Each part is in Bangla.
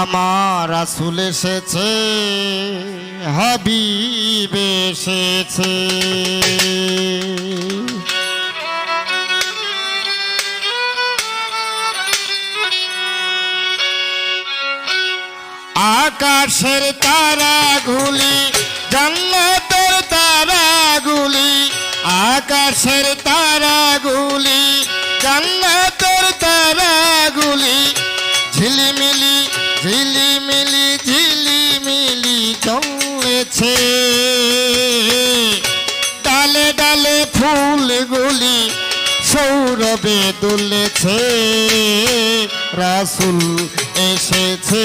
আমার রাসুল এসেছে হাবিব এসেছে। আকাশের তারাগুলি জান্নাতের তারাগুলি আকাশের তারাগুলি জান্নাতের ঝিলিমিলি ঝিলিমিলি চলেছে ডালে ডালে ফুলগুলি সৌরভে দুলেছে। রাসুল এসেছে,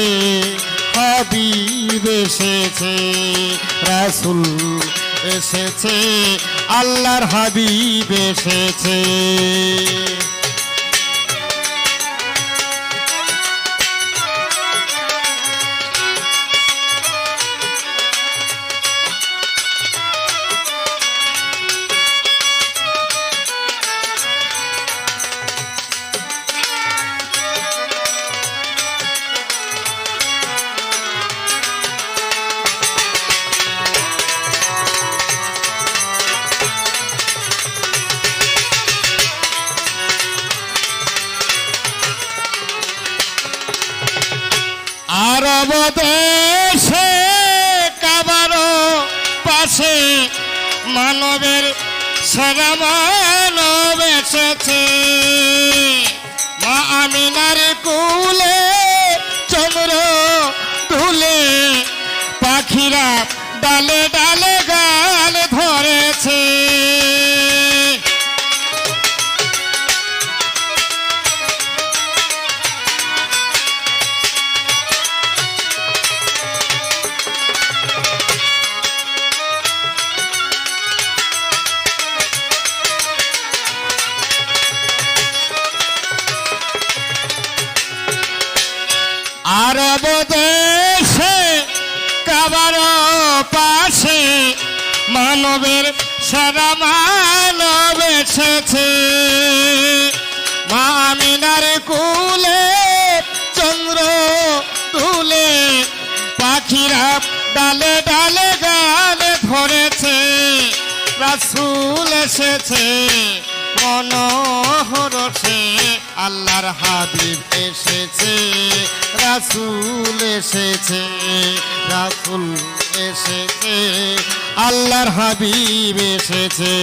হাবিব এসেছে, রাসুল এসেছে, আল্লাহর হাবিব এসেছে। মানবের সেরা মা আমিনার কুলে চন্দ্র তুলে পাখিরা ডালে ডালে গাল ধরেছে। মানবের সারা মানব এসেছে কুলে চন্দ্র তুলে, পাখিরা ডালে ডালে গান ধরেছে। রাসুল এসেছে মনোহরসে আল্লাহর হাবিব এসেছে। রাসুল এসেছে রাসুল এসেছে। আল্লাহর হাবিব এসেছে।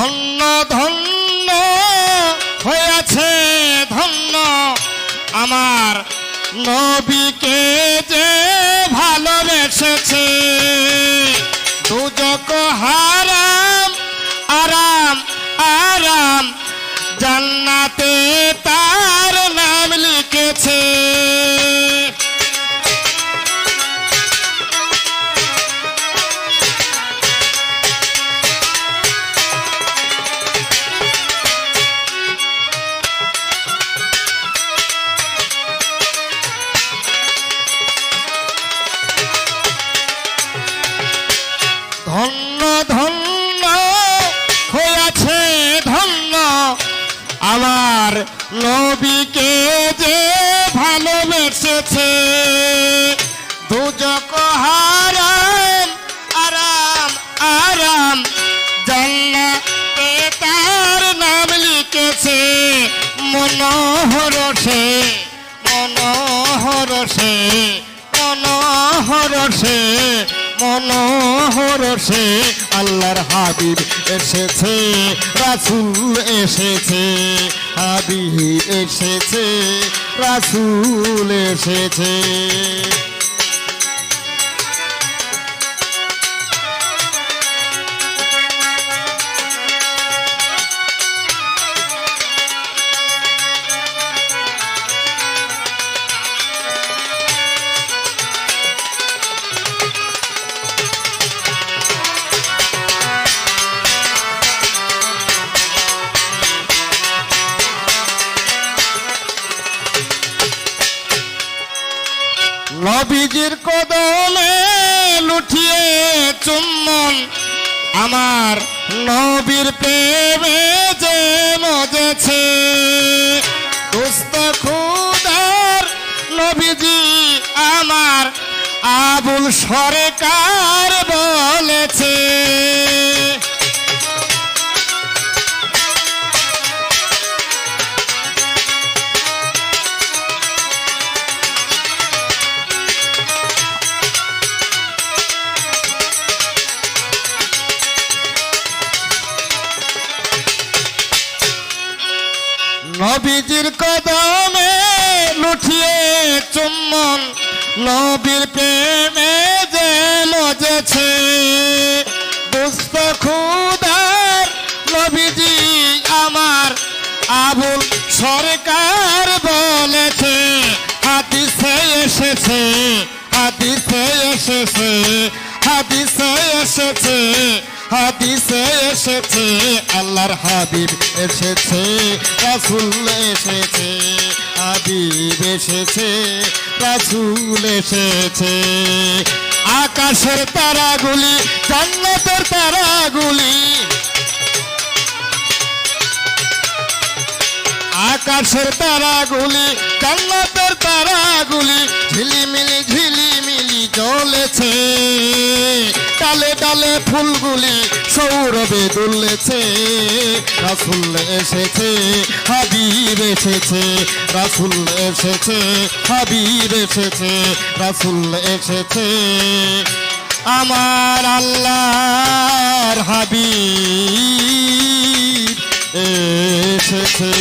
ধন্য ধন্য হয়েছে ধন্য। আমার নবীকে যে নবীকে যে ভালোবেসেছে, দুজক হারাম আরাম আরাম। জান্নাতে তার নাম লিখেছে, মনোহর সে মনোহর সে মনোহর সে। মনোহর সে আল্লাহর হাবিব এসেছে রাসুল এসেছে হাবিব এসেছে রাসুল এসেছে। নবীজির কদমে লুঠিয়ে চুম্বন, আমার নবীর প্রেমে যে মজেছে। দোস্ত খুদার নবীজি আমার আবুল সরকার বলেছে। নবীজির কদমে লুঠিয়ে চুম্বন, নবীর প্রেমে যে মজেছে। দুস্থ খুদার নবীজি আমার আবুল সরকার বলেছে, হাদিসে এসেছে হাদিসে এসেছে হাদিসে এসেছে। হাদিসে এসেছে, আল্লাহর হাবিব এসেছে, রাসুল এসেছে, হাবিব এসেছে, রাসুল এসেছে। আকাশের তারাগুলি, জান্নাতের তারাগুলি। আকাশের তারাগুলি, জান্নাতের তারাগুলি, ঝিলিমিলি ঝিলিমিলি জ্বলেছে। ডালে ডালে ফুলগুলি সৌরভে দুলেছে, রাসুল এসেছে, হাবিব এসেছে, রাসুল এসেছে, হাবিব এসেছে, রাসুল এসেছে। আমার আল্লাহর হাবিব এসেছে।